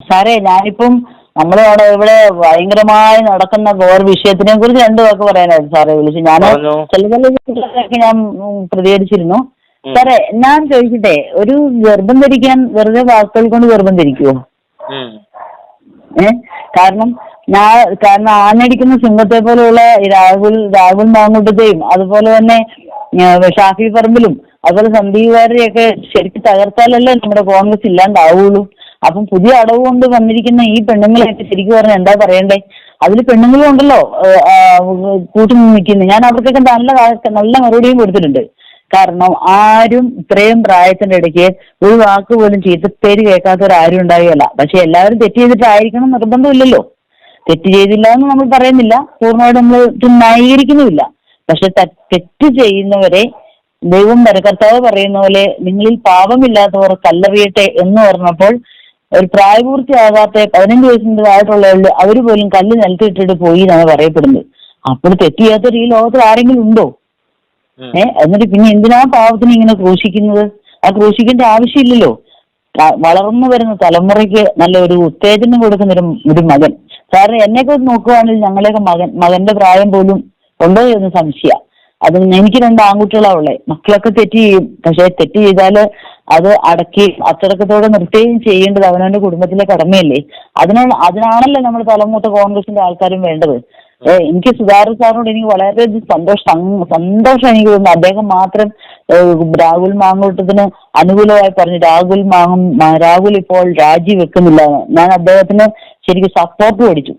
സാറേ ഞാനിപ്പം നമ്മളെ അവിടെ ഇവിടെ ഭയങ്കരമായി നടക്കുന്ന വേറെ വിഷയത്തിനെ കുറിച്ച് രണ്ടു വാക്ക് പറയാനായിരുന്നു സാറേ വിളിച്ചു. ഞാൻ. ചില ചില വിഷയങ്ങളൊക്കെ ഞാൻ പ്രതികരിച്ചിരുന്നു. സാറേ ഞാൻ ചോദിക്കട്ടെ ഒരു ഗർഭം ധരിക്കാൻ വെറുതെ വാക്കുകൾ കൊണ്ട് ഗർഭം ധരിക്കുമോ ഏഹ് ഏ? കാരണം ഞാൻ കാരണം ആഞ്ഞടിക്കുന്ന സിംഹത്തെ പോലെയുള്ള രാഹുൽ രാഹുൽ മാങ്കൂട്ടത്തെയും അതുപോലെ തന്നെ ഷാഫി പറമ്പിലും അതുപോലെ സന്ദീപ് വാര്യരെയൊക്കെ ശരിക്കും തകർത്താലല്ലേ നമ്മുടെ കോൺഗ്രസ് ഇല്ലാണ്ടാവുള്ളൂ? അപ്പം പുതിയ അടവ് കൊണ്ട് വന്നിരിക്കുന്ന ഈ പെണ്ണുങ്ങളെയൊക്കെ ശരിക്കും പറഞ്ഞാൽ എന്താ പറയണ്ടേ? അതിൽ പെണ്ണുങ്ങളും ഉണ്ടല്ലോ കൂട്ടി നിൽക്കുന്നത് ഞാൻ അവർക്കൊക്കെ നല്ല നല്ല മറുപടിയും കൊടുത്തിട്ടുണ്ട്. കാരണം ആരും ഇത്രയും പ്രായത്തിന്റെ ഇടയ്ക്ക് ഒരു വാക്ക് പോലും ചീത്തപ്പേര് കേൾക്കാത്തവരാരും ഉണ്ടാവുകയല്ല. പക്ഷെ എല്ലാവരും തെറ്റ് ചെയ്തിട്ടായിരിക്കണം നിർബന്ധമില്ലല്ലോ. തെറ്റ് ചെയ്തില്ല എന്ന് നമ്മൾ പറയുന്നില്ല. പൂർണമായിട്ട് നമ്മൾ ന്യായീകരിക്കുന്നുമില്ല. പക്ഷെ തെറ്റ് ചെയ്യുന്നവരെ ദൈവം കർത്താവ് പറയുന്ന പോലെ നിങ്ങളിൽ പാപമില്ലാത്തവർ കല്ലെറിയട്ടെ എന്ന് പറഞ്ഞപ്പോൾ ഒരു പ്രായപൂർത്തിയാകാത്ത പതിനഞ്ച് വയസ്സിന്റെ താഴെയുള്ളവരിൽ അവർ പോലും കല്ല് നിലത്തിട്ടിട്ട് പോയി എന്നാണ് പറയപ്പെടുന്നത്. അപ്പോൾ തെറ്റ് ചെയ്യാത്തൊരു ഈ ലോകത്തിൽ ആരെങ്കിലും ഉണ്ടോ? ഏഹ് എന്നിട്ട് പിന്നെ എന്തിനാ പാവത്തിന് ഇങ്ങനെ ക്രൂശിക്കുന്നത്? ആ ക്രൂശിക്കേണ്ട ആവശ്യമില്ലല്ലോ. വളർന്നു വരുന്ന തലമുറയ്ക്ക് നല്ല ഒരു ഉത്തേജനം കൊടുക്കുന്ന ഒരു ഒരു മകൻ. കാരണം എന്നെയൊക്കെ നോക്കുവാണെങ്കിൽ ഞങ്ങളെയൊക്കെ മകൻ മകന്റെ പ്രായം പോലും ഉണ്ടോ എന്ന് സംശയ. അത് എനിക്ക് രണ്ട് ആൺകുട്ടികളാ ഉള്ളേ. മക്കളൊക്കെ തെറ്റ് ചെയ്യും. പക്ഷെ തെറ്റ് ചെയ്താൽ അത് അടക്കി അച്ചടക്കത്തോടെ നിർത്തുകയും ചെയ്യേണ്ടത് അവനവന്റെ കുടുംബത്തിലെ കടമയല്ലേ? അതിനാണ് അതിനാണല്ലോ നമ്മൾ തലമൂത്ത കോൺഗ്രസിന്റെ ആൾക്കാരും വേണ്ടത്. എനിക്ക് സുധാകരൻ സാറിനോട് എനിക്ക് വളരെ സന്തോഷം സന്തോഷം എനിക്ക് തോന്നുന്നു. അദ്ദേഹം മാത്രം രാഹുൽ മാങ്ങോട്ടത്തിന് അനുകൂലമായി പറഞ്ഞു രാഹുൽ മാങ്ങും രാഹുൽ ഇപ്പോൾ രാജിവെക്കുന്നില്ല. ഞാൻ അദ്ദേഹത്തിന് ശരിക്കും സപ്പോർട്ട് പഠിച്ചു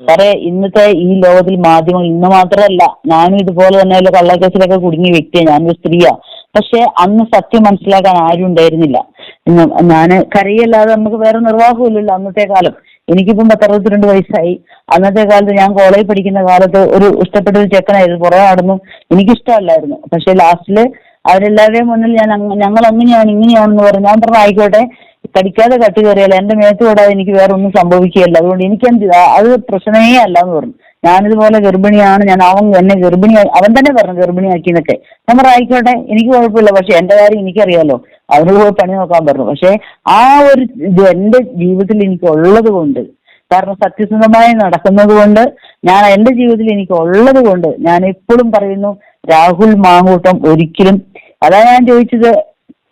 സാറേ ഇന്നത്തെ ഈ ലോകത്തിൽ മാധ്യമം ഇന്ന് മാത്രമല്ല ഞാനും ഇതുപോലെ തന്നെ കള്ളക്കേസിലൊക്കെ കുടുങ്ങിയ വ്യക്തിയാണ് ഞാനൊരു സ്ത്രീയാ. പക്ഷെ അന്ന് സത്യം മനസ്സിലാക്കാൻ ആരും ഉണ്ടായിരുന്നില്ല. ഞാൻ ഞാൻ കരയല്ലാതെ നമുക്ക് വേറെ നിർവാഹമില്ലല്ലോ അന്നത്തെ കാലം. എനിക്കിപ്പം പത്തറുപത്തിരണ്ട് വയസ്സായി. അന്നത്തെ കാലത്ത് ഞാൻ കോളേജിൽ പഠിക്കുന്ന കാലത്ത് ഒരു ഇഷ്ടപ്പെട്ട ഒരു ചെക്കനായിരുന്നു. പുറകെ നടന്നു എനിക്കിഷ്ടമല്ലായിരുന്നു. പക്ഷെ ലാസ്റ്റിൽ അവരെല്ലാവരുടെയും മുന്നിൽ ഞാൻ ഞങ്ങൾ അങ്ങനെയാണ് ഇങ്ങനെയാണെന്ന് പറഞ്ഞു ഞാൻ പറഞ്ഞു ആയിക്കോട്ടെ കടിക്കാതെ കട്ട് കയറിയാൽ എന്റെ മേത്ത് കൂടാതെ എനിക്ക് വേറെ ഒന്നും സംഭവിക്കുകയല്ല. അതുകൊണ്ട് എനിക്ക് എന്ത് ആ- അത് പ്രശ്നമേ അല്ല എന്ന് പറഞ്ഞു. ഞാനിതുപോലെ ഗർഭിണിയാണ് ഞാൻ അവൻ എന്നെ ഗർഭിണി അവൻ തന്നെ പറഞ്ഞു ഗർഭിണിയാക്കി എന്നൊക്കെ. പറഞ്ഞു ആയിക്കോട്ടെ എനിക്ക് കുഴപ്പമില്ല പക്ഷെ എന്റെ കാര്യം എനിക്കറിയാലോ. അവരോട് പോയി പണി നോക്കാൻ പറഞ്ഞു. പക്ഷെ ആ ഒരു ഇത് എന്റെ ജീവിതത്തിൽ എനിക്ക് ഉള്ളത് കൊണ്ട് കാരണം സത്യസന്ധമായി നടക്കുന്നത് കൊണ്ട് ഞാൻ എന്റെ ജീവിതത്തിൽ എനിക്ക് ഉള്ളത് കൊണ്ട് ഞാൻ എപ്പോഴും പറയുന്നു രാഹുൽ മാങ്കൂട്ടം ഒരിക്കലും അതാ ഞാൻ ചോദിച്ചത്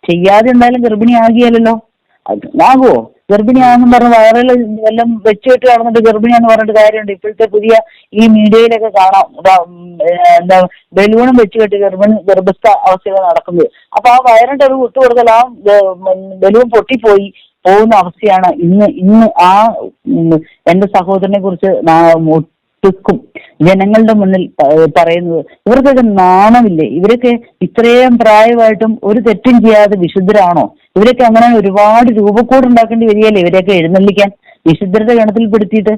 ചെയ്യാതെ എന്തായാലും ഗർഭിണിയാകിയല്ലോ അത് ആകുമോ ഗർഭിണിയാണെന്ന് പറഞ്ഞ് വയറിൽ എല്ലാം വെച്ചിട്ട് നടന്നിട്ട് ഗർഭിണിയാന്ന് പറഞ്ഞിട്ട് കാര്യമുണ്ട്. ഇപ്പോഴത്തെ പുതിയ ഈ മീഡിയയിലൊക്കെ കാണാം. എന്താ ബലൂണും വെച്ചുകെട്ടി ഗർഭിണി ഗർഭസ്ഥ അവസ്ഥകൾ നടക്കുന്നത്. അപ്പൊ ആ വയറിന്റെ ഒരു വിട്ടു കൊടുത്താൽ ആ ബലൂൺ പൊട്ടിപ്പോയി പോകുന്ന അവസ്ഥയാണ് ഇന്ന് ഇന്ന് ആ എന്റെ സഹോദരനെ കുറിച്ച് ഒട്ടുക്കും ജനങ്ങളുടെ മുന്നിൽ പറയുന്നത്. ഇവർക്കൊക്കെ നാണമില്ലേ? ഇവരൊക്കെ ഇത്രയും പ്രായമായിട്ടും ഒരു തെറ്റും ചെയ്യാതെ വിശുദ്ധരാണോ? ഇവരൊക്കെ അങ്ങനെ ഒരുപാട് രൂപക്കൂട് ഉണ്ടാക്കേണ്ടി വരികയല്ലേ? ഇവരെയൊക്കെ എഴുന്നള്ളിക്കാൻ വിശുദ്ധരുടെ ഗണത്തിൽപ്പെടുത്തിയിട്ട്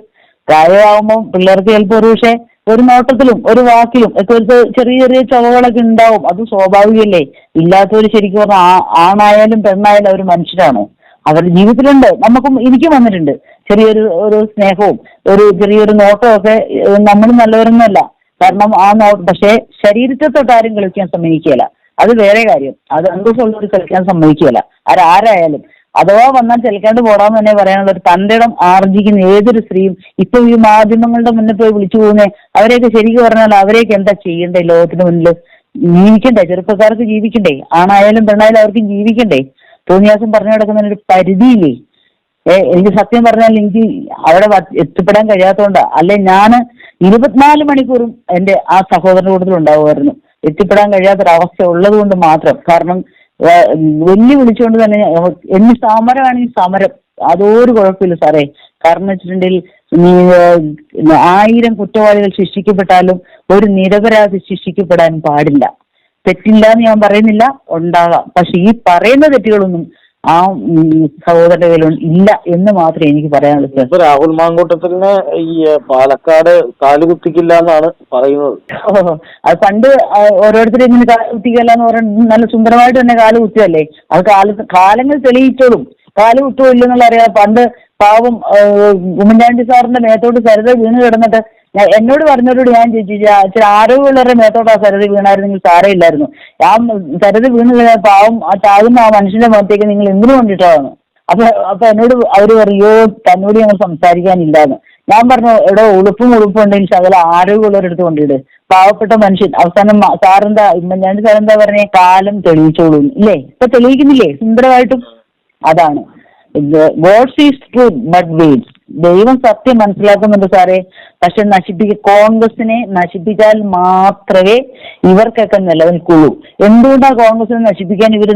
പ്രായമാകുമ്പോൾ പിള്ളേർക്ക് ചിലപ്പോൾ ഒരു പക്ഷേ ഒരു നോട്ടത്തിലും ഒരു വാക്കിലും ഒക്കെ ഒരു ചെറിയ ചെറിയ ചുവകളൊക്കെ ഉണ്ടാവും. അത് സ്വാഭാവികമല്ലേ ഇല്ലാത്തവർ ശരിക്കും പറഞ്ഞാൽ ആണായാലും പെണ്ണായാലും അവർ മനുഷ്യരാണോ. അവരുടെ ജീവിതത്തിലുണ്ട്. നമുക്കും എനിക്കും വന്നിട്ടുണ്ട്. ചെറിയൊരു ഒരു സ്നേഹവും ഒരു ചെറിയൊരു നോട്ടവും ഒക്കെ നമ്മൾ നല്ലവരൊന്നുമല്ല. കാരണം ആ നോ പക്ഷേ ശരീരത്തെ തൊട്ട് ആരും കളിക്കാൻ സമ്മതിക്കുകയില്ല. അത് വേറെ കാര്യം. അത് അന്തസ്സുള്ളവർ ചലിക്കാൻ സമ്മതിക്കുകയില്ല. ആരായാലും. അഥവാ വന്നാൽ ചെലക്കാണ്ട് പോടാന്ന് തന്നെ പറയാനുള്ള ഒരു തന്റെടം ആർജിക്കുന്ന ഏതൊരു സ്ത്രീയും ഇപ്പൊ ഈ മാധ്യമങ്ങളുടെ മുന്നിൽ പോയി വിളിച്ചു പോകുന്നേ അവരെയൊക്കെ ശരിക്കും പറഞ്ഞാൽ അവരെയൊക്കെ എന്താ ചെയ്യണ്ടേ ലോകത്തിന് മുന്നിൽ? ജീവിക്കണ്ടേ? ചെറുപ്പക്കാർക്ക് ജീവിക്കണ്ടേ? ആണായാലും പെണ്ണായാലും അവർക്കും ജീവിക്കണ്ടേ? തോന്നിയാസം പറഞ്ഞു കിടക്കുന്ന ഒരു പരിധിയില്ലേ? ഏ എനിക്ക് സത്യം പറഞ്ഞാൽ എനിക്ക് അവിടെ എത്തിപ്പെടാൻ കഴിയാത്തതുകൊണ്ടാ അല്ലെ ഞാൻ ഇരുപത്തിനാല് മണിക്കൂറും എന്റെ ആ സഹോദരന്റെ കൂട്ടത്തിൽ ഉണ്ടാവുമായിരുന്നു എത്തിപ്പെടാൻ കഴിയാത്തൊരവസ്ഥ ഉള്ളത് കൊണ്ട് മാത്രം. കാരണം വെല്ലു വിളിച്ചുകൊണ്ട് തന്നെ എന്ത് സമരമാണെങ്കിൽ സമരം? അതൊരു കുഴപ്പമില്ല സാറേ. കാരണം വെച്ചിട്ടുണ്ടെങ്കിൽ ആയിരം കുറ്റവാളികൾ ശിക്ഷിക്കപ്പെട്ടാലും ഒരു നിരപരാധി ശിക്ഷിക്കപ്പെടാൻ പാടില്ല. തെറ്റില്ല എന്ന് ഞാൻ പറയുന്നില്ല ഉണ്ടാകാം. പക്ഷെ ഈ പറയുന്ന തെറ്റുകളൊന്നും ആ കയ്യിൽ ഇല്ല എന്ന് മാത്രമേ എനിക്ക് പറയാനുള്ളൂ ഇപ്പൊ രാഹുൽ മാങ്കൂട്ടത്തിന് ഈ പാലക്കാട് കാലുകുത്തിക്കില്ല എന്നാണ് പറയുന്നത്. അത് പണ്ട് ഓരോരുത്തരും ഇങ്ങനെ കാലുകുത്തിക്കില്ല എന്ന് പറയുന്നത് നല്ല സുന്ദരമായിട്ട് തന്നെ കാൽ കുത്തിയല്ലേ? അത് കാല കാലങ്ങൾ തെളിയിച്ചോളും കാൽ കുത്തുമോ ഇല്ലെന്നുള്ള അറിയാം പണ്ട് പാവം ഉമ്മൻചാണ്ടി സാറിന്റെ മേത്തോട്ട് സരിത വീണ് കിടന്നിട്ട് എന്നോട് പറഞ്ഞവരോട് ഞാൻ ചോദിച്ചു ചില ആരോഗ്യമുള്ളവരുടെ മേത്തോട്ട് ആ സരതി വീണായിരുന്നെങ്കിൽ സാരമില്ലായിരുന്നു ആ സരതി വീണ് പാവം ആ ചാകുന്ന ആ മനുഷ്യന്റെ മുഖത്തേക്ക് നിങ്ങൾ എന്തിനു വേണ്ടിയിട്ടാണ്? അപ്പൊ അപ്പൊ എന്നോട് അവർ പറയോ തന്നോട് ഞങ്ങൾ സംസാരിക്കാനില്ലാന്ന്. ഞാൻ പറഞ്ഞു എവിടെ ഉളുപ്പും ഉളുപ്പും ഉണ്ടെങ്കിൽ ശകല ആരോഗ്യമുള്ളവരെടുത്ത് കൊണ്ടിട് പാവപ്പെട്ട മനുഷ്യൻ അവസാനം സാറെന്താ ഉമ്മൻചാണ്ടി സാറെന്താ പറഞ്ഞേ കാലം തെളിയിച്ചോളൂ ഇല്ലേ? ഇപ്പൊ തെളിയിക്കുന്നില്ലേ? സുന്ദരമായിട്ടും? അതാണ്. Words is true but wait ദൈവം സത്യം മനസ്സിലാക്കുന്നുണ്ട് സാറേ. പക്ഷെ നശിപ്പിക്ക കോൺഗ്രസിനെ നശിപ്പിച്ചാൽ മാത്രമേ ഇവർക്കൊക്കെ നിലനിൽക്കുള്ളൂ. എന്തുകൊണ്ടാണ് കോൺഗ്രസിനെ നശിപ്പിക്കാൻ ഇവർ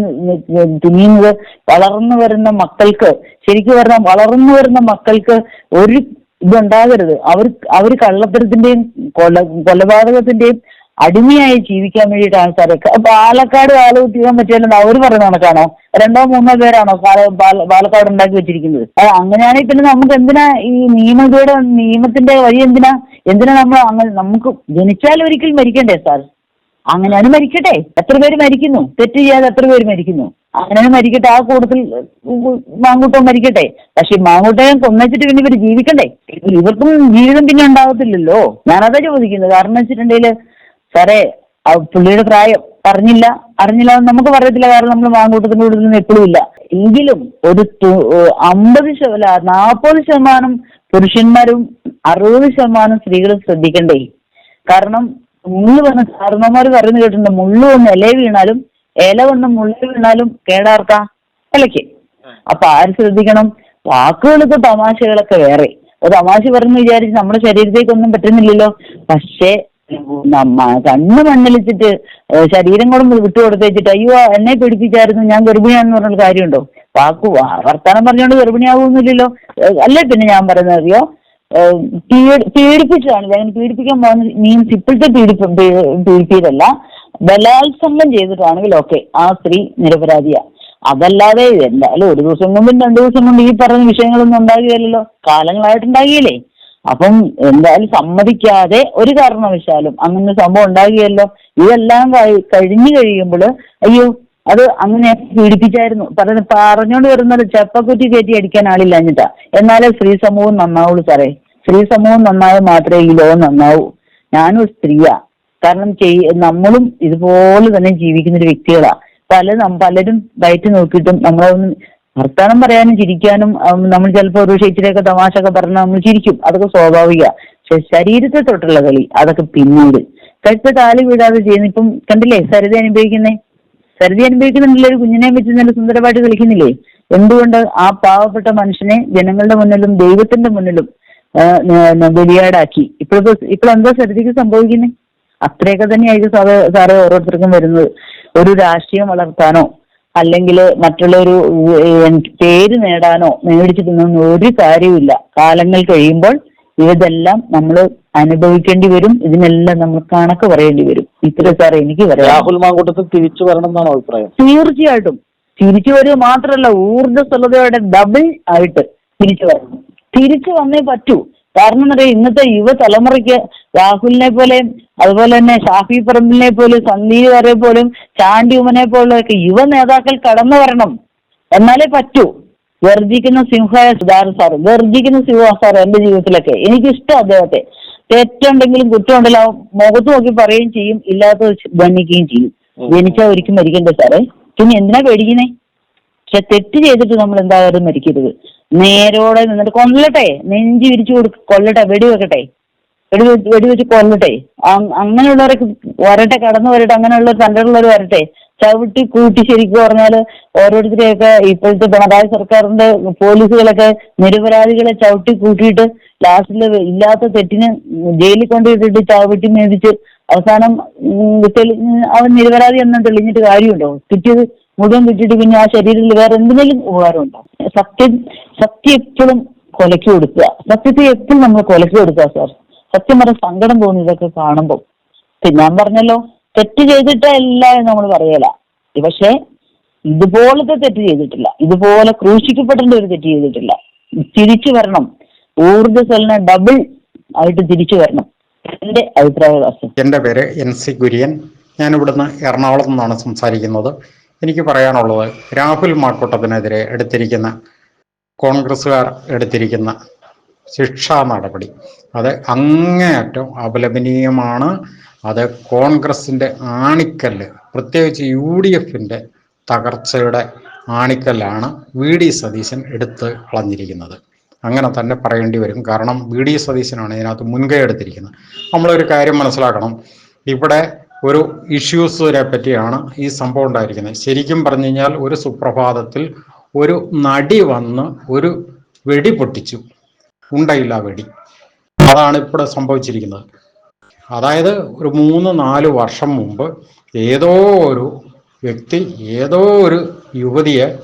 തുനിയുന്നത്? വളർന്നു വരുന്ന മക്കൾക്ക് ശരിക്കും പറഞ്ഞാൽ വളർന്നു വരുന്ന മക്കൾക്ക് ഒരു ഇതുണ്ടാകരുത്. അവർ അവർ കള്ളത്തരത്തിന്റെയും കൊല കൊലപാതകത്തിന്റെയും അടിമയായി ജീവിക്കാൻ വേണ്ടിയിട്ടാണ് സാറേ. പാലക്കാട് കാലം ചെയ്യാൻ പറ്റിയാലും അവർ പറയുന്ന കണക്കാണോ? രണ്ടോ മൂന്നോ പേരാണോ പാല- പാല- പാലക്കാട് ഉണ്ടാക്കി വെച്ചിരിക്കുന്നത്? അത് അങ്ങനെയാണെങ്കിൽ പിന്നെ നമുക്ക് എന്തിനാ ഈ നിയമയുടെ നിയമത്തിന്റെ വഴി എന്തിനാ? എന്തിനാ നമ്മൾ അങ്ങനെ നമുക്ക് ജനിച്ചാൽ ഒരിക്കൽ മരിക്കണ്ടേ സാർ? അങ്ങനെയാണ് മരിക്കട്ടെ. എത്ര പേര് മരിക്കുന്നു? തെറ്റ് ചെയ്യാതെ എത്ര പേര് മരിക്കുന്നു? അങ്ങനെ മരിക്കട്ടെ. ആ കൂട്ടത്തിൽ മാങ്കൂട്ടം മരിക്കട്ടെ. പക്ഷെ ഈ മാങ്കൂട്ടം കൊന്നച്ചിട്ട് പിന്നെ ഇവർ ജീവിക്കണ്ടേ? ഇവർക്കും ജീവിതം പിന്നെ ഉണ്ടാകത്തില്ലല്ലോ ഞാനതാ ചോദിക്കുന്നത്. കാരണം വെച്ചിട്ടുണ്ടെങ്കിൽ സാറേ പുള്ളിയുടെ പ്രായം അറിഞ്ഞില്ല. എന്ന് നമുക്ക് പറയത്തില്ല. കാരണം നമ്മൾ മാങ്കൂട്ടത്തിന്റെ കൂടെ നിന്ന് എപ്പോഴും ഇല്ല. എങ്കിലും ഒരു അമ്പത് ശതമാനം നാൽപ്പത് ശതമാനം പുരുഷന്മാരും അറുപത് ശതമാനം സ്ത്രീകളും ശ്രദ്ധിക്കണ്ടേ? കാരണം മുള്ളു വന്ന് സാറന്മാർ പറയുന്നത് കേട്ടിട്ടുണ്ട്. മുള്ളു വന്ന് ഇല വീണാലും ഇല വന്ന് മുള്ളു വീണാലും കേടാർക്കാ? ഇലയ്ക്ക്. അപ്പൊ ആര് ശ്രദ്ധിക്കണം? വാക്കുകൾക്ക് തമാശകളൊക്കെ വേറെ. ഒരു തമാശ പറഞ്ഞു വിചാരിച്ച് നമ്മുടെ ശരീരത്തേക്കൊന്നും പറ്റുന്നില്ലല്ലോ. പക്ഷേ കണ്ണ് മണ്ണലിച്ചിട്ട് ശരീരം കൂടെ വിട്ടു കൊടുത്തേച്ചിട്ട് അയ്യോ എന്നെ പിടിപ്പിച്ചായിരുന്നു ഞാൻ ഗർഭിണിയാണെന്ന് പറഞ്ഞൊരു കാര്യമുണ്ടോ? വാക്കു വർത്താനം പറഞ്ഞുകൊണ്ട് ഗർഭിണിയാവുന്നില്ലല്ലോ അല്ലേ പിന്നെ ഞാൻ പറയുന്നത് അറിയോ? പീഡിപ്പിച്ചതാണ്. അങ്ങനെ പീഡിപ്പിക്കാൻ പോകുന്ന മീൻസ് ഇപ്പോഴത്തെ പീഡിപ്പ് പീഡിപ്പിയതല്ല ബലാത്സംഗം ചെയ്തിട്ടാണെങ്കിൽ ഓക്കെ ആ സ്ത്രീ നിരപരാധിയാ. അതല്ലാതെ എന്തായാലും ഒരു ദിവസം കൊണ്ടും രണ്ടു ദിവസം കൊണ്ടും ഈ പറഞ്ഞ വിഷയങ്ങളൊന്നും ഉണ്ടാകുകയല്ലോ കാലങ്ങളായിട്ടുണ്ടാകിയില്ലേ അപ്പം എന്തായാലും സമ്മതിക്കാതെ ഒരു കാരണവശാലും അങ്ങനെ സംഭവം ഉണ്ടാകുകയല്ലോ ഇതെല്ലാം കഴി- കഴിഞ്ഞു കഴിയുമ്പോൾ അയ്യോ അത് അങ്ങനെ പീഡിപ്പിച്ചായിരുന്നു. പറഞ്ഞു പറഞ്ഞോണ്ട് വരുന്നത് ചെപ്പക്കുറ്റി കയറ്റി അടിക്കാൻ ആളില്ല എന്നിട്ടാ. എന്നാലേ സ്ത്രീ സമൂഹം നന്നാവുള്ളൂ സാറേ. സ്ത്രീ സമൂഹം നന്നായാൽ മാത്രമേ ഈ ലോകം നന്നാവൂ. ഞാനും സ്ത്രീയാ. കാരണം ചെയ് നമ്മളും ഇതുപോലെ തന്നെ ജീവിക്കുന്ന ഒരു വ്യക്തികളാ. പല പലരും ബയറ്റ് നോക്കിയിട്ടും നമ്മളെ വർത്താനം പറയാനും ചിരിക്കാനും നമ്മൾ ചിലപ്പോൾ ഒരു ഇച്ചിരിയൊക്കെ തമാശ ഒക്കെ പറഞ്ഞാൽ നമ്മൾ ചിരിക്കും. അതൊക്കെ സ്വാഭാവിക. പക്ഷെ ശരീരത്തെ തൊട്ടുള്ള കളി അതൊക്കെ പിന്നീട്. കഴുത്ത് കാലി വീഴാതെ ചെയ്യുന്ന ഇപ്പം കണ്ടില്ലേ സരിത അനുഭവിക്കുന്നേ? സരിത അനുഭവിക്കുന്നുണ്ടല്ലോ ഒരു കുഞ്ഞിനെ വെച്ച് നല്ല സുന്ദരമായിട്ട് കളിക്കുന്നില്ലേ? എന്തുകൊണ്ട് ആ പാവപ്പെട്ട മനുഷ്യനെ ജനങ്ങളുടെ മുന്നിലും ദൈവത്തിന്റെ മുന്നിലും ബലിയാടാക്കി? ഇപ്പോഴത്തെ ഇപ്പോഴെന്താ സരിതയ്ക്ക് സംഭവിക്കുന്നത് അത്രയൊക്കെ തന്നെയായിരിക്കും സാറ് സാറ് ഓരോരുത്തർക്കും വരുന്നത്. ഒരു രാഷ്ട്രീയം വളർത്താനോ അല്ലെങ്കിൽ മറ്റുള്ളൊരു പേര് നേടാനോ മേടിച്ചു തിന്നൊന്നും ഒരു കാര്യവുമില്ല. കാലങ്ങൾ കഴിയുമ്പോൾ ഇതെല്ലാം നമ്മൾ അനുഭവിക്കേണ്ടി വരും. ഇതിനെല്ലാം നമ്മൾ കണക്ക് പറയേണ്ടി വരും. ഇത്ര സാർ എനിക്ക് പറയാം രാഹുൽ മാങ്കൂട്ടത്തിൽ തിരിച്ചു വരണം എന്നാണ് അഭിപ്രായം? തീർച്ചയായിട്ടും. തിരിച്ചു വരിക മാത്രമല്ല ഊർജസ്വലതയോടെ ഡബിൾ ആയിട്ട് തിരിച്ചു വരണം. തിരിച്ചു വന്നേ പറ്റൂ. കാരണം എന്താ ഇന്നത്തെ യുവതലമുറയ്ക്ക് രാഹുലിനെ പോലെ അതുപോലെ തന്നെ ഷാഫി പറമ്പിലിനെ പോലും സന്ദീപ് വരെ പോലും ചാണ്ടി ഉമ്മനെ പോലുള്ളവരൊക്കെ യുവ നേതാക്കൾ കടന്നു വരണം. എന്നാലേ പറ്റൂ. വെറുതിക്കുന്ന സിംഹയ സുധാകരൻ സാർ ഗർജിക്കുന്ന സിംഹ സാർ എന്റെ ജീവിതത്തിലൊക്കെ. എനിക്കിഷ്ടം അദ്ദേഹത്തെ. തെറ്റുണ്ടെങ്കിലും കുറ്റമുണ്ടെങ്കിലും ആ മുഖത്ത് നോക്കി പറയുകയും ചെയ്യും ഇല്ലാത്ത ഗണ്ണിക്കുകയും ചെയ്യും. ജനിച്ചാൽ ഒരിക്കലും മരിക്കണ്ടേ സാറേ. പിന്നെ എന്തിനാ പേടിക്കുന്നേ? പക്ഷെ തെറ്റ് ചെയ്തിട്ട് നമ്മൾ എന്തായാലും മരിക്കരുത്. നേരോടെ നിന്നിട്ട് കൊല്ലട്ടെ. നെഞ്ചി വിരിച്ചു കൊടുക്ക കൊല്ലട്ടെ വെടിവെക്കട്ടെ. വെടി വെച്ച് വെടിവെച്ച് കൊല്ലട്ടെ അങ്ങനെയുള്ളവരൊക്കെ വരട്ടെ കടന്നു വരട്ടെ അങ്ങനെയുള്ള തണ്ടുള്ളവർ വരട്ടെ. ചവിട്ടി കൂട്ടി ശരിക്കും പറഞ്ഞാൽ ഓരോരുത്തരെയൊക്കെ ഇപ്പോഴത്തെ പിണറായി സർക്കാരിന്റെ പോലീസുകളൊക്കെ നിരപരാധികളെ ചവിട്ടി കൂട്ടിയിട്ട് ലാസ്റ്റിൽ ഇല്ലാത്ത തെറ്റിന് ജയിലിൽ കൊണ്ടിട്ടിട്ട് ചവിട്ടി മേടിച്ച് അവസാനം അവൻ നിരപരാധി എന്ന് തെളിഞ്ഞിട്ട് കാര്യമുണ്ടോ? കിട്ടിയത് മുഴുവൻ കിട്ടിയിട്ട് പിന്നെ ആ ശരീരത്തിൽ വേറെ എന്തെങ്കിലും ഉപകാരമുണ്ടോ? സത്യം സത്യം എപ്പോഴും കൊലക്കി കൊടുക്കുക. സത്യത്തെ എപ്പോഴും നമ്മൾ കൊലക്കി കൊടുക്കുക സാർ. സത്യം പറഞ്ഞ സങ്കടം തോന്നി ഇതൊക്കെ കാണുമ്പോൾ പിന്നെ ഞാൻ പറഞ്ഞല്ലോ തെറ്റ് ചെയ്തിട്ടല്ല എന്ന് നമ്മൾ പറയല. പക്ഷേ ഇതുപോലത്തെ തെറ്റ് ചെയ്തിട്ടില്ല. ഇതുപോലെ ക്രൂശിക്കപ്പെടേണ്ട ഒരു തെറ്റ് ചെയ്തിട്ടില്ല. തിരിച്ചു വരണം. ഊർജസ്വലന ഡബിൾ ആയിട്ട് തിരിച്ചു വരണം. എന്റെ അഭിപ്രായ എന്റെ പേര് എൻ സി കുര്യൻ. ഞാൻ ഇവിടുന്ന് എറണാകുളത്ത് നിന്നാണ് സംസാരിക്കുന്നത്. എനിക്ക് പറയാനുള്ളത് രാഹുൽ മാക്കൂട്ടത്തിനെതിരെ എടുത്തിരിക്കുന്ന കോൺഗ്രസ്സുകാർ എടുത്തിരിക്കുന്ന ശിക്ഷാ നടപടി അത് അങ്ങേയറ്റം അപലപനീയമാണ്. അത് കോൺഗ്രസിന്റെ ആണിക്കല്ല് പ്രത്യേകിച്ച് യു ഡി എഫിന്റെ തകർച്ചയുടെ ആണിക്കല്ലാണ് വി ഡി സതീശൻ എടുത്ത് കളഞ്ഞിരിക്കുന്നത്. അങ്ങനെ തന്നെ പറയേണ്ടി വരും. കാരണം വി ഡി സതീശനാണ് ഇതിനകത്ത് മുൻകൈ എടുത്തിരിക്കുന്നത്. നമ്മളൊരു കാര്യം മനസ്സിലാക്കണം. ഇവിടെ ഒരു ഇഷ്യൂസിനെ പറ്റിയാണ് ഈ സംഭവം ഉണ്ടായിരിക്കുന്നത്. ശരിക്കും പറഞ്ഞു കഴിഞ്ഞാൽ ഒരു സുപ്രഭാതത്തിൽ ഒരു നടി വന്ന് ഒരു വെടി പൊട്ടിച്ചു. ഉണ്ടയില്ല വെടി. അതാണ് ഇപ്പോൾ സംഭവിച്ചിരിക്കുന്നത്. അതായത് ഒരു മൂന്ന് നാല് വർഷം മുമ്പ് ഏതോ ഒരു വ്യക്തി ഏതോ ഒരു യുവതിയെ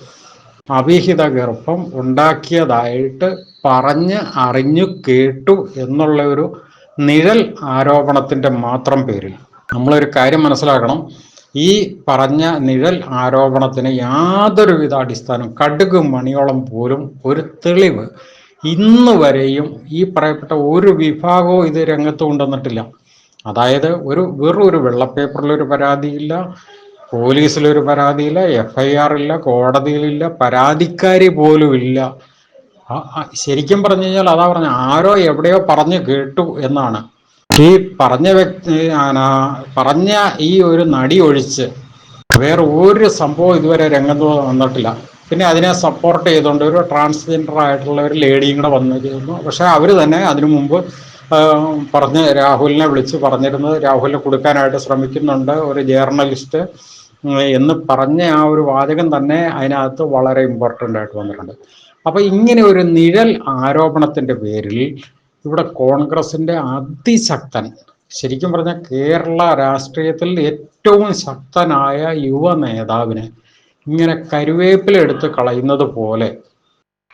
അവിഹിത ഗർഭം ഉണ്ടാക്കിയതായിട്ട് പറഞ്ഞ് അറിഞ്ഞു കേട്ടു എന്നുള്ള ഒരു നിഴൽ ആരോപണത്തിന്റെ മാത്രം പേരിൽ. നമ്മളൊരു കാര്യം മനസ്സിലാക്കണം. ഈ പറഞ്ഞ നിഴൽ ആരോപണത്തിന് യാതൊരുവിധ അടിസ്ഥാനം കടുക് മണിയോളം പോലും ഒരു തെളിവ് ഇന്ന് വരെയും ഈ പറയപ്പെട്ട ഒരു വിഭാഗവും ഇത് രംഗത്ത് കൊണ്ടുവന്നിട്ടില്ല. അതായത് ഒരു വെറും ഒരു വെള്ളപ്പേപ്പറിലൊരു പരാതിയില്ല പോലീസിലൊരു പരാതിയില്ല എഫ് ഐ ആർ ഇല്ല കോടതിയിലില്ല പരാതിക്കാരി പോലും ഇല്ല ശരിക്കും പറഞ്ഞു കഴിഞ്ഞാൽ അതാ പറഞ്ഞ ആരോ എവിടെയോ പറഞ്ഞു കേട്ടു എന്നാണ്. ഈ പറഞ്ഞ വ്യക്തി പറഞ്ഞ ഈ ഒരു നടി ഒഴിച്ച് വേറെ ഒരു സംഭവം ഇതുവരെ രംഗത്ത് വന്നിട്ടില്ല. പിന്നെ അതിനെ സപ്പോർട്ട് ചെയ്തുകൊണ്ട് ഒരു ട്രാൻസ്ജെൻഡർ ആയിട്ടുള്ള ഒരു ലേഡിയും കൂടെ വന്നിരുന്നു. പക്ഷേ അവർ തന്നെ അതിനു മുമ്പ് പറഞ്ഞ് രാഹുലിനെ വിളിച്ച് പറഞ്ഞിരുന്നത് രാഹുലിനെ കൊടുക്കാനായിട്ട് ശ്രമിക്കുന്നുണ്ട് ഒരു ജേർണലിസ്റ്റ് എന്ന് പറഞ്ഞ ആ ഒരു വാചകം തന്നെ അതിനകത്ത് വളരെ ഇമ്പോർട്ടന്റ് ആയിട്ട് വന്നിട്ടുണ്ട്. അപ്പോൾ ഇങ്ങനെ ഒരു നിഴൽ ആരോപണത്തിന്റെ പേരിൽ ഇവിടെ കോൺഗ്രസിന്റെ അതിശക്തൻ ശരിക്കും പറഞ്ഞാൽ കേരള രാഷ്ട്രീയത്തിൽ ഏറ്റവും ശക്തനായ യുവ നേതാവിനെ ഇങ്ങനെ കരുവേപ്പില എടുത്ത് കളയുന്നത് പോലെ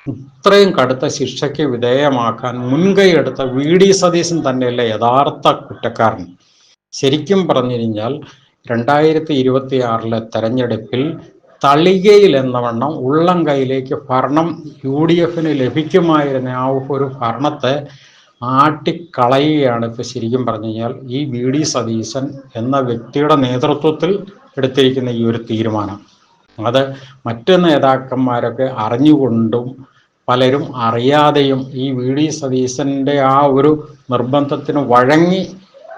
ഇത്രയും കടുത്ത ശിക്ഷയ്ക്ക് വിധേയമാക്കാൻ മുൻകൈ എടുത്ത വി ഡി സതീശൻ തന്നെയല്ല യഥാർത്ഥ കുറ്റക്കാരൻ. ശരിക്കും പറഞ്ഞു കഴിഞ്ഞാൽ രണ്ടായിരത്തി ഇരുപത്തി ആറിലെ തെരഞ്ഞെടുപ്പിൽ തളികയിൽ എന്ന വണ്ണം ഉള്ളം കൈയിലേക്ക് ഭരണം യു ഡി എഫിന് ലഭിക്കുമായിരുന്ന ആ ഒരു ഭരണത്തെ ആട്ടിക്കളയുകയാണ് ഇപ്പൊ ശരിക്കും പറഞ്ഞു കഴിഞ്ഞാൽ ഈ വി ഡി സതീശൻ എന്ന വ്യക്തിയുടെ നേതൃത്വത്തിൽ എടുത്തിരിക്കുന്ന ഈ ഒരു തീരുമാനം. അത് മറ്റ് നേതാക്കന്മാരൊക്കെ അറിഞ്ഞുകൊണ്ടും പലരും അറിയാതെയും ഈ വി ഡി സതീശന്റെ ആ ഒരു നിർബന്ധത്തിന് വഴങ്ങി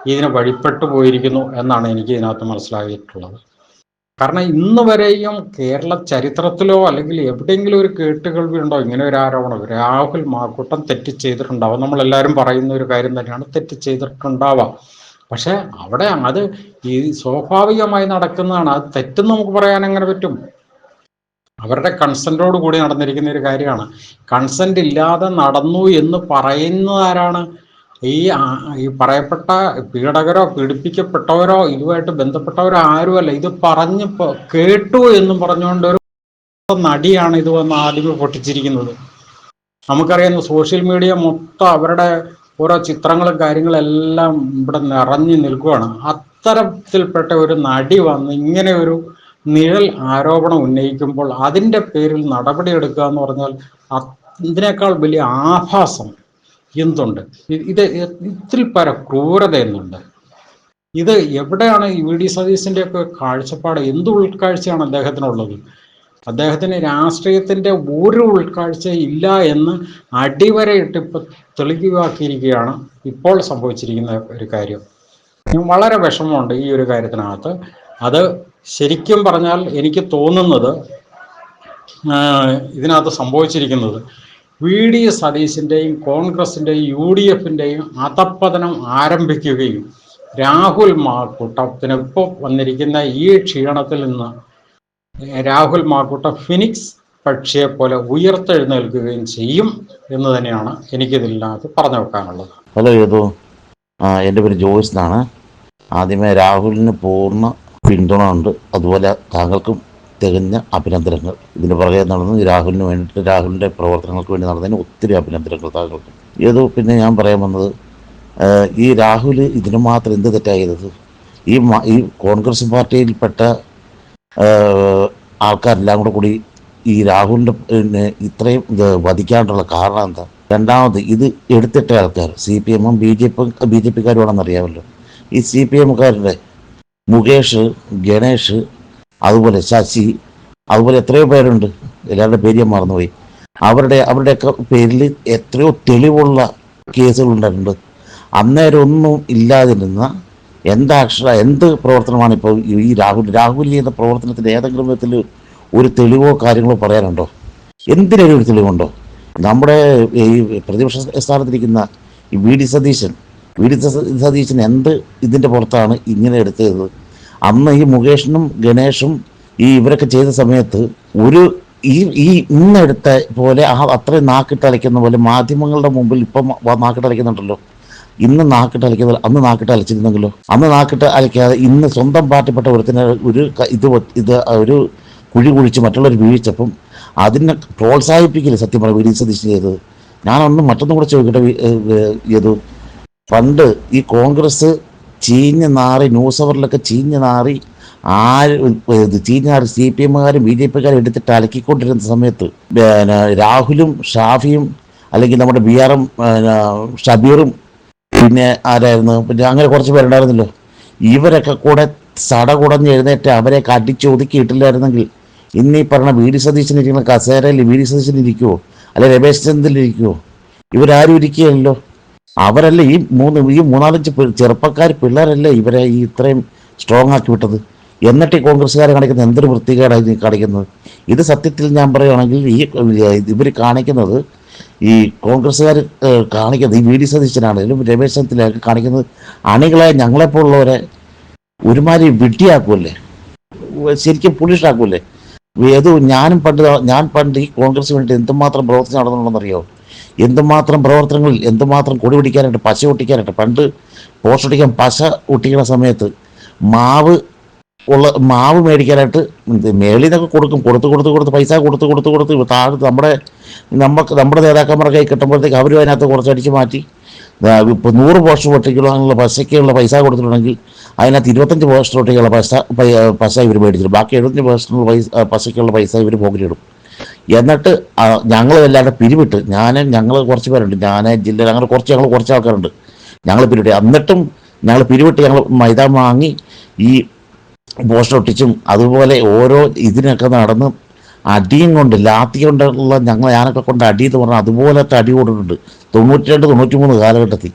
ഇതിന് വഴിപ്പെട്ടു പോയിരിക്കുന്നു എന്നാണ് എനിക്ക് ഇതിനകത്ത് മനസ്സിലാക്കിയിട്ടുള്ളത് കാരണം ഇന്ന് വരെയും കേരള ചരിത്രത്തിലോ അല്ലെങ്കിൽ എവിടെയെങ്കിലും ഒരു കേട്ടുകേൾവി ഉണ്ടോ ഇങ്ങനെ ഒരു ആരോപണം രാഹുൽ മാക്കൂട്ടം തെറ്റ് ചെയ്തിട്ടുണ്ടാവാം. നമ്മളെല്ലാവരും പറയുന്ന ഒരു കാര്യം തന്നെയാണ് തെറ്റ് ചെയ്തിട്ടുണ്ടാവാം. പക്ഷെ അവിടെ അത് ഈ സ്വാഭാവികമായി നടക്കുന്നതാണ്. അത് തെറ്റെന്ന് നമുക്ക് പറയാൻ എങ്ങനെ പറ്റും? അവരുടെ കൺസെന്റോട് കൂടി നടന്നിരിക്കുന്ന ഒരു കാര്യമാണ്. കൺസെന്റ് ഇല്ലാതെ നടന്നു എന്ന് പറയുന്നത് ആരാണ്? ഈ ഈ പറയപ്പെട്ട പീഡകരോ പീഡിപ്പിക്കപ്പെട്ടവരോ ഇതുമായിട്ട് ബന്ധപ്പെട്ടവരോ ആരുമല്ല. ഇത് പറഞ്ഞ് കേട്ടു എന്നും പറഞ്ഞുകൊണ്ട് ഒരു നടിയാണ് ഇത് വന്ന് ആദ്യമേ പൊട്ടിച്ചിരിക്കുന്നത്. നമുക്കറിയാം സോഷ്യൽ മീഡിയ മൊത്തം അവരുടെ ഓരോ ചിത്രങ്ങളും കാര്യങ്ങളും എല്ലാം ഇവിടെ നിറഞ്ഞു നിൽക്കുകയാണ്. അത്തരത്തിൽപ്പെട്ട ഒരു നടി വന്ന് ഇങ്ങനെ ഒരു നിഴൽ ആരോപണം ഉന്നയിക്കുമ്പോൾ അതിന്റെ പേരിൽ നടപടിയെടുക്കുക എന്ന് പറഞ്ഞാൽ അതിനേക്കാൾ വലിയ ആഭാസം എന്തുണ്ട്? ഇത് ഇതിൽ പര ക്രൂരത എന്നുണ്ട് ഇത് എവിടെയാണ് യു ഡി സതീശന്റെ ഒക്കെ കാഴ്ചപ്പാട്? എന്ത് ഉൾക്കാഴ്ചയാണ് അദ്ദേഹത്തിനുള്ളത്? അദ്ദേഹത്തിന് രാഷ്ട്രീയത്തിന്റെ ഒരു ഉൾക്കാഴ്ച ഇല്ല എന്ന് അടിവരയിട്ട് ഇപ്പം തെളിവാക്കിയിരിക്കുകയാണ് ഇപ്പോൾ സംഭവിച്ചിരിക്കുന്ന ഒരു കാര്യം. വളരെ വിഷമമുണ്ട് ഈ ഒരു കാര്യത്തിനകത്ത്. അത് ശരിക്കും പറഞ്ഞാൽ എനിക്ക് തോന്നുന്നത് ഇതിനകത്ത് സംഭവിച്ചിരിക്കുന്നത് വി ഡി സതീശിന്റെയും കോൺഗ്രസിന്റെയും യു ഡി എഫിന്റെയും അധപ്പതനം ആരംഭിക്കുകയും രാഹുൽ മാക്കൂട്ടത്തിന് ഇപ്പോൾ വന്നിരിക്കുന്ന ഈ ക്ഷീണത്തിൽ നിന്ന് രാഹുൽ മാക്കൂട്ട ഫിനിക്സ് പക്ഷിയെ പോലെ ഉയർത്തെഴുന്നേൽക്കുകയും ചെയ്യും എന്ന് തന്നെയാണ് എനിക്കിതിനകത്ത് പറഞ്ഞു വെക്കാനുള്ളത്. ഹലോ ഏതു എന്റെ പേര് ജോയ്സ് എന്നാണ്. ആദ്യമേ രാഹുലിന് പൂർണ പിന്തുണ ഉണ്ട്. അതുപോലെ താങ്കൾക്കും തികഞ്ഞ അഭിനന്ദനങ്ങൾ. ഇതിന് പുറകെ നടന്ന് രാഹുലിന് വേണ്ടിയിട്ട് രാഹുലിന്റെ പ്രവർത്തനങ്ങൾക്ക് വേണ്ടി നടന്നതിന് ഒത്തിരി അഭിനന്ദനങ്ങൾ താങ്കൾക്കും. ഏതോ പിന്നെ ഞാൻ പറയാൻ വന്നത് ഈ രാഹുൽ ഇതിന് മാത്രം എന്ത് തെറ്റായത് ഈ ഈ കോൺഗ്രസ് പാർട്ടിയിൽപ്പെട്ട ആൾക്കാരെല്ലാം കൂടെ കൂടി ഈ രാഹുലിന്റെ പിന്നെ ഇത്രയും ഇത് വധിക്കാനുള്ള കാരണം എന്താ? രണ്ടാമത് ഇത് എടുത്തിട്ട ആൾക്കാർ സി പി എമ്മും B J P B J പിക്കാരുമാണെന്ന് അറിയാമല്ലോ ഈ സി പി എമ്മുകാരുടെ മുകേഷ് ഗണേഷ് അതുപോലെ ശശി അതുപോലെ എത്രയോ പേരുണ്ട്. എല്ലാവരുടെ പേര് ഞാൻ മറന്നുപോയി. അവരുടെ അവരുടെയൊക്കെ പേരിൽ എത്രയോ തെളിവുള്ള കേസുകൾ ഉണ്ടായിട്ടുണ്ട് അന്നേരം ഒന്നും ഇല്ലാതിരുന്ന എന്ത് അക്ഷര എന്ത് പ്രവർത്തനമാണ് ഇപ്പോൾ ഈ രാഹുൽ? രാഹുൽ ചെയ്യുന്ന പ്രവർത്തനത്തിന് ഏതെങ്കിലും വിധത്തിൽ ഒരു തെളിവോ കാര്യങ്ങളോ പറയാനുണ്ടോ? എന്തിനൊരു തെളിവുണ്ടോ? നമ്മുടെ ഈ പ്രതിപക്ഷ സ്ഥാനത്തിരിക്കുന്ന ഈ V D Satheesan V D Satheesan എന്ത് ഇതിന്റെ പുറത്താണ് ഇങ്ങനെ എടുത്തത്? അന്ന് ഈ മുകേഷിനും ഗണേഷും ഈ ഇവരൊക്കെ ചെയ്ത സമയത്ത് ഒരു ഈ ഈ ഇന്നെടുത്ത പോലെ ആ അത്രയും നാക്കിട്ടലയ്ക്കുന്ന പോലെ മാധ്യമങ്ങളുടെ മുമ്പിൽ ഇപ്പം നാക്കിട്ടലയ്ക്കുന്നുണ്ടല്ലോ. ഇന്ന് നാക്കിട്ട് അലയ്ക്കുന്ന അന്ന് നാക്കിട്ട് അലച്ചിരുന്നെങ്കിലോ? അന്ന് നാക്കിട്ട് അലക്കാതെ ഇന്ന് സ്വന്തം പാർട്ടിപ്പെട്ട ഒരുത്തിന് ഒരു ഇത് ഇത് ഒരു കുഴി കുഴിച്ച് മറ്റുള്ളവർ വീഴ്ചപ്പം അതിനെ പ്രോത്സാഹിപ്പിക്കില്ല സത്യം പറഞ്ഞു വിനീത് സതീശൻ ചെയ്തത്? ഞാനൊന്നും മറ്റൊന്നും കൂടെ ചോദിക്കട്ടെ യദു പണ്ട് ഈ കോൺഗ്രസ് ചീഞ്ഞ് നാറി ന്യൂസ് അവറിലൊക്കെ ചീഞ്ഞ് നാറി ആര് ചീഞ്ഞ് നാറി സി പി എമ്മുകാരും ബി ജെ പിക്കാരും എടുത്തിട്ട് അലക്കിക്കൊണ്ടിരുന്ന സമയത്ത് പിന്നെ രാഹുലും ഷാഫിയും അല്ലെങ്കിൽ നമ്മുടെ ബി ആർ എം ഷബീറും പിന്നെ ആരായിരുന്നു? പിന്നെ അങ്ങനെ കുറച്ച് പേരുണ്ടായിരുന്നല്ലോ. ഇവരൊക്കെ കൂടെ സടകുടഞ്ഞ് എഴുന്നേറ്റ് അവരെ കടിച്ചു ഒതുക്കിയിട്ടില്ലായിരുന്നെങ്കിൽ ഇന്ന് ഈ പറഞ്ഞ വി ഡി സതീശൻ ഇരിക്കുന്ന കസേരയിൽ വി ഡി സതീശൻ ഇരിക്കുവോ? അല്ലെ രമേശ് ചന്ദ്രൻ ഇരിക്കുവോ? ഇവരാരും ഇരിക്കുകയല്ലോ. അവരല്ലേ ഈ മൂന്ന് ഈ മൂന്നാലഞ്ച് ചെറുപ്പക്കാർ പിള്ളേരല്ലേ ഇവരെ ഈ ഇത്രയും സ്ട്രോങ് ആക്കി വിട്ടത്? എന്നിട്ട് ഈ കോൺഗ്രസ്സുകാർ കാണിക്കുന്ന എന്തൊരു വൃത്തികേടായി കാണിക്കുന്നത്? ഇത് സത്യത്തിൽ ഞാൻ പറയുകയാണെങ്കിൽ ഈ ഇവർ കാണിക്കുന്നത് ഈ കോൺഗ്രസ്സുകാർ കാണിക്കുന്നത് ഈ വി ഡി സതീശനാണെങ്കിലും രമേശ് ചെന്നിത്തലയൊക്കെ കാണിക്കുന്നത് അണികളെ ഞങ്ങളെപ്പോലുള്ളവരെ ഒരുമാതിരി വിട്ടിയാക്കുമല്ലേ ശരിക്കും പുളിഷാക്കുമല്ലേ ഏത് ഞാനും പണ്ട് ഞാൻ പണ്ട് ഈ കോൺഗ്രസ് വേണ്ടി എന്തുമാത്രം പ്രവർത്തനം നടന്നുണ്ടെന്നറിയോ എന്തുമാത്രം പ്രവർത്തനങ്ങളിൽ എന്തുമാത്രം കൊടി പിടിക്കാനായിട്ട് പശ ഒട്ടിക്കാനായിട്ട് പണ്ട് പോഷടിക്കാൻ പശ ഒട്ടിക്കുന്ന സമയത്ത് മാവ് ഉള്ള മാവ് മേടിക്കാനായിട്ട് മേളിൽ നിന്നൊക്കെ കൊടുക്കും കൊടുത്ത് കൊടുത്ത് കൊടുത്ത് പൈസ കൊടുത്ത് കൊടുത്ത് കൊടുത്ത് താഴെ നമ്മുടെ നമുക്ക് നമ്മുടെ നേതാക്കന്മാരുടെ കൈ കിട്ടുമ്പോഴത്തേക്ക് അവരും അതിനകത്ത് കുറച്ച് അടിച്ച് മാറ്റി ഇപ്പോൾ നൂറ് പോസ്റ്റർ പൊട്ടിക്കുള്ള പശയ്ക്കുള്ള പൈസ കൊടുത്തിട്ടുണ്ടെങ്കിൽ അതിനകത്ത് ഇരുപത്തഞ്ച് പോസ്റ്റർ പൊട്ടിക്കുള്ള പൈസ പശ ഇവർ മേടിച്ചിട്ട് ബാക്കി എഴുപത്തഞ്ച് പോസ്റ്റിനുള്ള പൈസ പശയ്ക്കുള്ള പൈസ ഇവർ പോക്കറ്റിടും എന്നിട്ട് ഞങ്ങൾ എല്ലാവരും പിരിവിട്ട് ഞാൻ ഞങ്ങൾ കുറച്ച് പേരുണ്ട്. ഞാൻ ജില്ലയിൽ അങ്ങനെ കുറച്ച് ഞങ്ങൾ കുറച്ച് ആൾക്കാരുണ്ട്. ഞങ്ങൾ പിരിവിട്ട് എന്നിട്ടും ഞങ്ങൾ പിരിവിട്ട് ഞങ്ങൾ മൈദ വാങ്ങി ഈ പോസ്റ്റർ ഒട്ടിച്ചും അതുപോലെ ഓരോ ഇതിനൊക്കെ നടന്ന് അടിയും കൊണ്ട് ലാത്തി കൊണ്ടുള്ള ഞങ്ങൾ ഞാനൊക്കെ കൊണ്ട് അടി എന്ന് പറഞ്ഞാൽ അതുപോലത്തെ അടി കൊടുത്തിട്ടുണ്ട് തൊണ്ണൂറ്റി രണ്ട് തൊണ്ണൂറ്റി മൂന്ന് കാലഘട്ടത്തിൽ.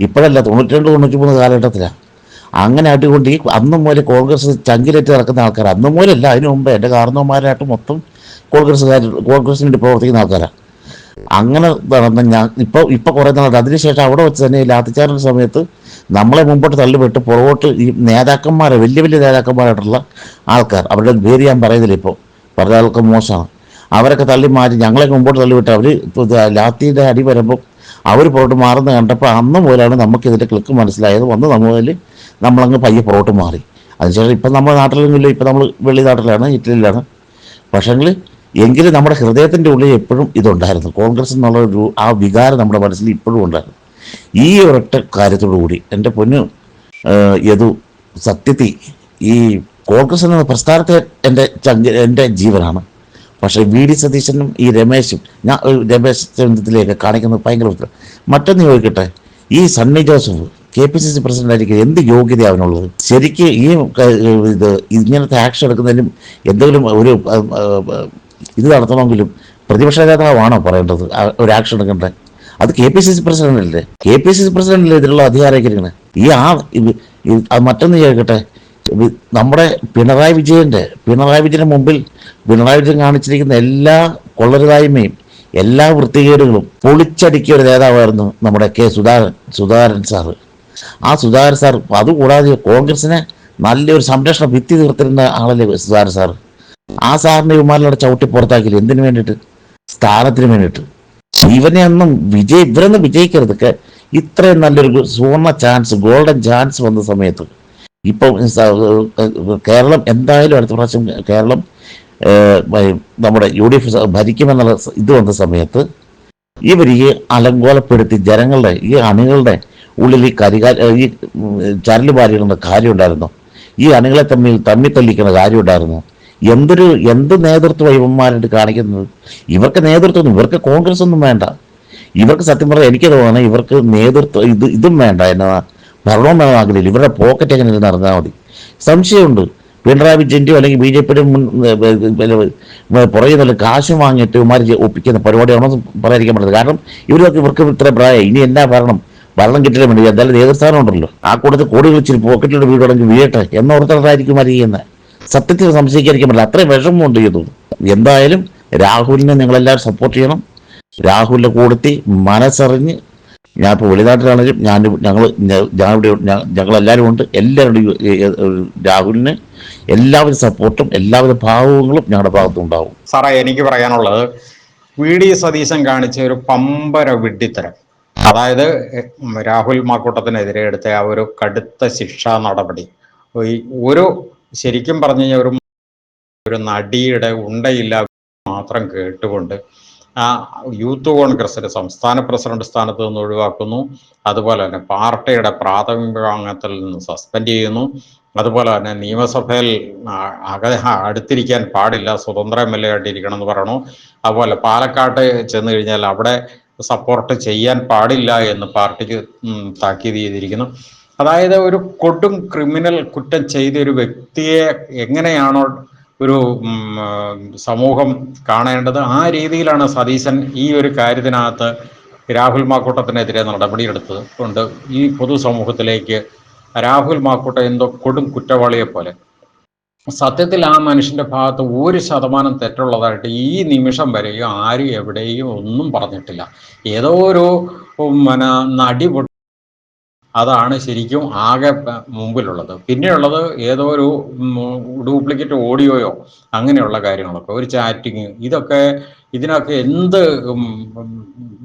ഇപ്പോഴല്ല തൊണ്ണൂറ്റി രണ്ട് തൊണ്ണൂറ്റി മൂന്ന് കാലഘട്ടത്തിലാണ് അങ്ങനെ അടികൊണ്ട് ഈ അന്ന് മുതൽ കോൺഗ്രസ് ചങ്കിലേറ്റ് നടക്കുന്ന ആൾക്കാർ അന്ന് മുതലല്ല അതിനു മുമ്പ് എന്റെ കാരണവന്മാരായിട്ട് മൊത്തം കോൺഗ്രസ്സുകാർ കോൺഗ്രസിന് വേണ്ടി പ്രവർത്തിക്കുന്ന ആൾക്കാരാണ് അങ്ങനെ നടന്ന ഞാൻ ഇപ്പോൾ ഇപ്പോൾ കുറേ നാളുണ്ട് അതിനുശേഷം അവിടെ വെച്ച് തന്നെ ലാത്തിച്ചാറിന്റെ സമയത്ത് നമ്മളെ മുമ്പോട്ട് തള്ളിവിട്ട് പുറകോട്ട് ഈ നേതാക്കന്മാരെ വലിയ വലിയ നേതാക്കന്മാരായിട്ടുള്ള ആൾക്കാർ അവരുടെ പേര് ഞാൻ പറയുന്നില്ല ഇപ്പോൾ പറഞ്ഞ ആൾക്ക് മോശമാണ്. അവരൊക്കെ തള്ളി മാറ്റി ഞങ്ങളെ മുമ്പോട്ട് തള്ളിവിട്ട് അവർ ലാത്തിന്റെ അടി വരുമ്പോൾ അവർ പുറകോട്ട് മാറുന്ന കണ്ടപ്പോൾ അന്ന് മുതലാണ് നമുക്കിതിന്റെ ക്ലിക്ക് മനസ്സിലായത്. വന്ന് നമ്മൾ നമ്മളങ്ങ് പയ്യെ പുറകോട്ട് മാറി. അതിനുശേഷം ഇപ്പം നമ്മുടെ നാട്ടിലൊന്നുമില്ല ഇപ്പം നമ്മൾ വെള്ളി നാട്ടിലാണ് ഇറ്റലിയിലാണ്. പക്ഷേങ്കിൽ എങ്കിലും നമ്മുടെ ഹൃദയത്തിന്റെ ഉള്ളിൽ എപ്പോഴും ഇതുണ്ടായിരുന്നു. കോൺഗ്രസ് എന്നുള്ള ഒരു ആ വികാരം നമ്മുടെ മനസ്സിൽ ഇപ്പോഴും ഉണ്ടായിരുന്നു. ഈ ഒരൊറ്റ കാര്യത്തോടു കൂടി എന്റെ പൊന്നു യദു സത്യത്തിൽ ഈ കോൺഗ്രസ് എന്ന പ്രസ്ഥാനത്തെ എന്റെ ചങ്ക എന്റെ ജീവനാണ്. പക്ഷേ വി ഡി സതീശനും ഈ രമേശും ഞാൻ രമേശ് ചന്ദ്രത്തിലേക്ക് കാണിക്കുന്നത് ഭയങ്കര ഉത്തരം മറ്റൊന്ന് ചോദിക്കട്ടെ ഈ Sunny Joseph K P C C president ആയിരിക്കും എന്ത് യോഗ്യത അവനുള്ളത് ശരിക്ക് ഈ ഇത് ഇങ്ങനത്തെ ആക്ഷൻ എടുക്കുന്നതിനും എന്തെങ്കിലും ഒരു ഇത് നടത്തണമെങ്കിലും പ്രതിപക്ഷ നേതാവാണോ പറയേണ്ടത്? ഒരു ആക്ഷൻ എടുക്കേണ്ടത് അത് K P C C president അല്ലേ കെ പി സി സി പ്രസിഡന്റിലെ ഇതിലുള്ള അധികാരം ഇരിക്കണേ? ഈ ആ മറ്റൊന്ന് കേൾക്കട്ടെ. നമ്മുടെ പിണറായി വിജയന്റെ പിണറായി വിജയന് മുമ്പിൽ പിണറായി വിജയൻ കാണിച്ചിരിക്കുന്ന എല്ലാ കൊള്ളരുതായ്മയും എല്ലാ വൃത്തികേടുകളും പൊളിച്ചടുക്കിയ ഒരു നേതാവായിരുന്നു നമ്മുടെ കെ സുധാകരൻ സുധാകരൻ സാറ് ആ സുധാകരൻ സാർ അതുകൂടാതെ കോൺഗ്രസിനെ നല്ലൊരു സംരക്ഷണ ഭിത്തി തീർത്തിരുന്ന ആളല്ലേ സുധാകരൻ സാർ? ആ സാറിനെ വിമാനിലൂടെ ചവിട്ടി പുറത്താക്കിയില്ല? എന്തിനു വേണ്ടിയിട്ട്? സ്ഥാനത്തിന് വേണ്ടിയിട്ട്. ഇവനെ ഒന്നും വിജയ് ഇവരൊന്നും വിജയിക്കരുത്. കേ- ഇത്രയും നല്ലൊരു സുവർണ ചാൻസ് ഗോൾഡൻ ചാൻസ് വന്ന സമയത്ത്. ഇപ്പം കേരളം എന്തായാലും അടുത്ത പ്രാവശ്യം കേരളം നമ്മുടെ യു ഡി എഫ് ഭരിക്കുമെന്നുള്ള ഇത് വന്ന സമയത്ത് ഇവർ ഈ അലങ്കോലപ്പെടുത്തി ജനങ്ങളുടെ ഈ അണികളുടെ ഉള്ളിൽ ഈ കരികാ ഈ ചരൽ കാര്യമുണ്ടായിരുന്നു ഈ അണികളെ തമ്മിൽ തമ്മി തല്ലിക്കുന്ന കാര്യം ഉണ്ടായിരുന്നു. എന്തൊരു എന്ത് നേതൃത്വം ഇവന്മാരായിട്ട് കാണിക്കുന്നത്? ഇവർക്ക് നേതൃത്വം ഇവർക്ക് കോൺഗ്രസ് ഒന്നും വേണ്ട. ഇവർക്ക് സത്യം പറഞ്ഞാൽ എനിക്ക് തോന്നുന്നത് ഇവർക്ക് നേതൃത്വം ഇത് ഇതും വേണ്ട. എന്നാ ഭരണവും വേണം ആഗ്രഹമില്ല. ഇവരുടെ പോക്കറ്റ് എങ്ങനെ നടന്നാൽ മതി? സംശയമുണ്ട്. പിണറായി വിജയന്റെയോ അല്ലെങ്കിൽ ബി ജെ പിയുടെ മുൻ പുറകെ നല്ല കാശ് വാങ്ങിയിട്ട് ഇവന്മാർ ചെയ്- ഒപ്പിക്കുന്ന പരിപാടിയാണോ പറയാതിരിക്കാൻ പറ്റുന്നത് കാരണം ഇവരൊക്കെ ഇവർക്ക് ഇത്ര പ്രായം ഇനി എന്നാ ഭരണം? ഭരണം കിട്ടില്ല വേണ്ടി എന്തായാലും നേതൃസ്ഥാനം ഉണ്ടല്ലോ. ആ കൂട്ടത്തിൽ കോടി വിളിച്ചിട്ട് പോക്കറ്റിലൂടെ വീടാണെങ്കിൽ വീഴട്ടെ. എന്നോർത്തിട്ടായിരിക്കും അറിയുന്നത് സത്യത്തിൽ സംശയിക്കാതിരിക്കാൻ പറ്റില്ല. അത്രയും വിഷമമുണ്ട് ചെയ്തു എന്തായാലും രാഹുലിനെ നിങ്ങളെല്ലാവരും സപ്പോർട്ട് ചെയ്യണം. രാഹുലിനെ കൂടത്തി മനസ്സറിഞ്ഞ് ഞാൻ ഇപ്പോൾ വെളിനാട്ടിലാണെങ്കിലും ഞാൻ ഞങ്ങൾ ഞാൻ ഇവിടെ ഞങ്ങളെല്ലാവരും ഉണ്ട്. എല്ലാവരും രാഹുലിന് എല്ലാവരും സപ്പോർട്ടും എല്ലാവിധ ഭാവങ്ങളും ഞങ്ങളുടെ ഭാഗത്തും ഉണ്ടാവും സാറേ എനിക്ക് പറയാനുള്ളത് വി ഡി സതീശൻ കാണിച്ച ഒരു പമ്പര വിഡ്ഢിത്തരം. അതായത് രാഹുൽ മാക്കൂട്ടത്തിനെതിരെ എടുത്ത ആ ഒരു കടുത്ത ശിക്ഷാ നടപടി. ഒരു ശരിക്കും പറഞ്ഞു കഴിഞ്ഞാൽ ഒരു ഒരു നടിയുടെ ഉണ്ടയില്ല മാത്രം കേട്ടുകൊണ്ട് ആ യൂത്ത് കോൺഗ്രസിന്റെ സംസ്ഥാന പ്രസിഡന്റ് സ്ഥാനത്ത് നിന്ന് ഒഴിവാക്കുന്നു. അതുപോലെ തന്നെ പാർട്ടിയുടെ പ്രാഥമിക അംഗത്തിൽ നിന്ന് സസ്പെൻഡ് ചെയ്യുന്നു. അതുപോലെ തന്നെ നിയമസഭയിൽ അടുത്തിരിക്കാൻ പാടില്ല സ്വതന്ത്ര എം എൽ എ ആയിട്ടിരിക്കണം എന്ന് പറയണു. അതുപോലെ പാലക്കാട്ട് ചെന്ന് കഴിഞ്ഞാൽ അവിടെ സപ്പോർട്ട് ചെയ്യാൻ പാടില്ല എന്ന് പാർട്ടിക്ക് താക്കീത് ചെയ്തിരിക്കുന്നു. അതായത് ഒരു കൊടും ക്രിമിനൽ കുറ്റം ചെയ്ത ഒരു വ്യക്തിയെ എങ്ങനെയാണോ ഒരു സമൂഹം കാണേണ്ടത് ആ രീതിയിലാണ് സതീശൻ ഈ ഒരു കാര്യത്തിനകത്ത് രാഹുൽ മാക്കൂട്ടത്തിനെതിരെ നടപടിയെടുത്തത്. കൊണ്ട് ഈ പൊതുസമൂഹത്തിലേക്ക് രാഹുൽ മാക്കൂട്ട എന്തോ കൊടും കുറ്റവാളിയെ പോലെ. സത്യത്തിൽ ആ മനുഷ്യന്റെ ഭാഗത്ത് ഒരു ശതമാനം തെറ്റുള്ളതായിട്ട് ഈ നിമിഷം വരെയും ആരും എവിടെയും ഒന്നും പറഞ്ഞിട്ടില്ല. ഏതോ ഒരു ഉം, പിന്നെ നടി പൊ- അതാണ് ശരിക്കും ആകെ മുമ്പിലുള്ളത്. പിന്നെയുള്ളത് ഏതോ ഒരു ഡ്യൂപ്ലിക്കേറ്റ് ഓഡിയോയോ അങ്ങനെയുള്ള കാര്യങ്ങളൊക്കെ ഒരു ചാറ്റിങ് ഇതൊക്കെ ഇതിനൊക്കെ എന്ത്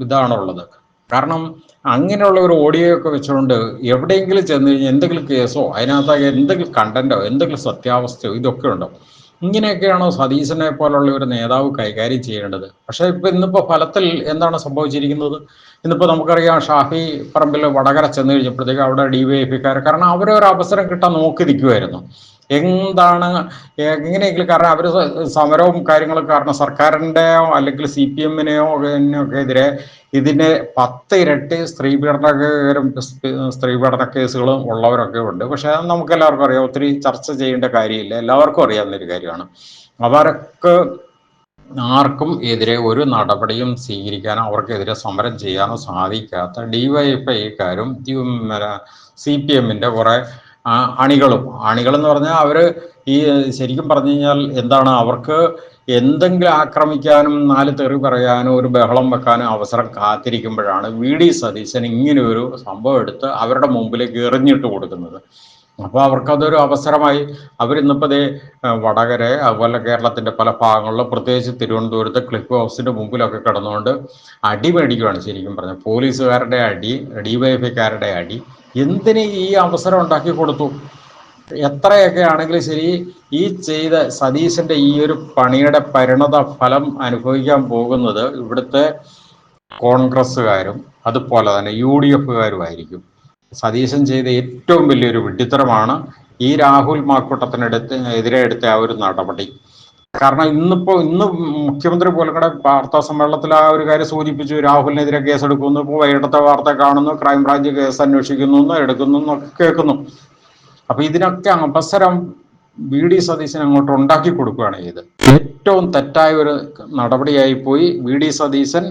ഇതാണുള്ളത്? കാരണം അങ്ങനെയുള്ള ഒരു ഓഡിയോ ഒക്കെ വെച്ചുകൊണ്ട് എവിടെയെങ്കിലും ചെന്ന് കഴിഞ്ഞാൽ എന്തെങ്കിലും കേസോ അതിനകത്ത് എന്തെങ്കിലും കണ്ടന്റോ എന്തെങ്കിലും സത്യാവസ്ഥയോ ഇതൊക്കെ ഉണ്ടോ? ഇങ്ങനെയൊക്കെയാണോ സതീശനെ പോലുള്ള ഒരു നേതാവ് കൈകാര്യം ചെയ്യേണ്ടത്? പക്ഷേ ഇപ്പൊ ഇന്നിപ്പോ ഫലത്തിൽ എന്താണ് സംഭവിച്ചിരിക്കുന്നത്? ഇന്നിപ്പോ നമുക്കറിയാം ഷാഫി പറമ്പിൽ വടകര ചെന്ന് കഴിഞ്ഞപ്പോഴത്തേക്ക് അവിടെ ഡി വൈ എഫ് കാരണം അവരെ ഒരു അവസരം കിട്ടാൻ നോക്കി നിൽക്കുമായിരുന്നു എന്താണ് എങ്ങനെയെങ്കിലും കാരണം അവർ സമരവും കാര്യങ്ങളും കാരണം സർക്കാരിന്റെയോ അല്ലെങ്കിൽ സി പി എമ്മിനെയോ ഒക്കെ എതിരെ ഇതിന് പത്ത് ഇരട്ടി സ്ത്രീ പീഡനകരും സ്ത്രീ പീഡന കേസുകളും ഉള്ളവരൊക്കെ ഉണ്ട്. പക്ഷെ അത് നമുക്ക് എല്ലാവർക്കും അറിയാം. ഒത്തിരി ചർച്ച ചെയ്യേണ്ട കാര്യമില്ല. എല്ലാവർക്കും അറിയാവുന്ന ഒരു കാര്യമാണ്. അവർക്ക് ആർക്കും എതിരെ ഒരു നടപടിയും സ്വീകരിക്കാനോ അവർക്കെതിരെ സമരം ചെയ്യാനോ സാധിക്കാത്ത ഡിവൈഎഫ്ഐക്കാരും സി പി എമ്മിന്റെ കുറെ അണികളും. അണികൾ എന്ന് പറഞ്ഞാൽ അവർ ഈ ശരിക്കും പറഞ്ഞു കഴിഞ്ഞാൽ എന്താണ് അവർക്ക് എന്തെങ്കിലും ആക്രമിക്കാനും നാല് തെറി പറയാനും ഒരു ബഹളം വെക്കാനും അവസരം കാത്തിരിക്കുമ്പോഴാണ് വി ഡി സതീശൻ ഇങ്ങനെ ഒരു സംഭവം എടുത്ത് അവരുടെ മുമ്പിലേക്ക് എറിഞ്ഞിട്ട് കൊടുക്കുന്നത്. അപ്പോൾ അവർക്കതൊരു അവസരമായി. അവരിന്നിപ്പോൾ അതേ വടകര അതുപോലെ കേരളത്തിന്റെ പല ഭാഗങ്ങളിലും പ്രത്യേകിച്ച് തിരുവനന്തപുരത്ത് ക്ലിഫ് ഹൗസിന്റെ മുമ്പിലൊക്കെ കിടന്നുകൊണ്ട് അടി മേടിക്കുകയാണ് ശരിക്കും പറഞ്ഞത് പോലീസുകാരുടെ അടി ഡിവൈഎഫ്ഐക്കാരുടെ അടി എന്തിന് ഈ അവസരം ഉണ്ടാക്കി കൊടുത്തു? എത്രയൊക്കെ ആണെങ്കിലും ശരി ഈ ചെയ്ത സതീശന്റെ ഈ ഒരു പണിയുടെ പരിണത ഫലം അനുഭവിക്കാൻ പോകുന്നത് ഇവിടുത്തെ കോൺഗ്രസ്സുകാരും അതുപോലെ തന്നെ യു ഡി എഫുകാരുമായിരിക്കും. സതീശൻ ചെയ്ത ഏറ്റവും വലിയൊരു വിഡ്ഢിത്തരമാണ് ഈ രാഹുൽ മാക്കൂട്ടത്തിനെടുത്ത് എതിരെ എടുത്ത ആ ഒരു നടപടി. കാരണം ഇന്നിപ്പോ ഇന്ന് മുഖ്യമന്ത്രി പോലും കൂടെ വാർത്താ സമ്മേളനത്തിൽ ആ ഒരു കാര്യം സൂചിപ്പിച്ചു രാഹുലിനെതിരെ കേസെടുക്കുന്നു ഇപ്പോൾ വൈകിട്ടത്തെ വാർത്ത കാണുന്നു ക്രൈംബ്രാഞ്ച് കേസ് അന്വേഷിക്കുന്നു എടുക്കുന്നു എന്നൊക്കെ കേൾക്കുന്നു. അപ്പൊ ഇതിനൊക്കെ അവസരം ബി ഡി സതീശൻ അങ്ങോട്ട് ഉണ്ടാക്കി കൊടുക്കുകയാണ് ചെയ്ത് ഏറ്റവും തെറ്റായ ഒരു നടപടിയായി പോയി വി ഡി സതീശൻ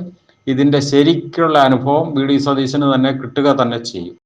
ഇതിന്റെ ശരിക്കുള്ള അനുഭവം വി ഡി സതീശന് തന്നെ കിട്ടുക തന്നെ ചെയ്യും.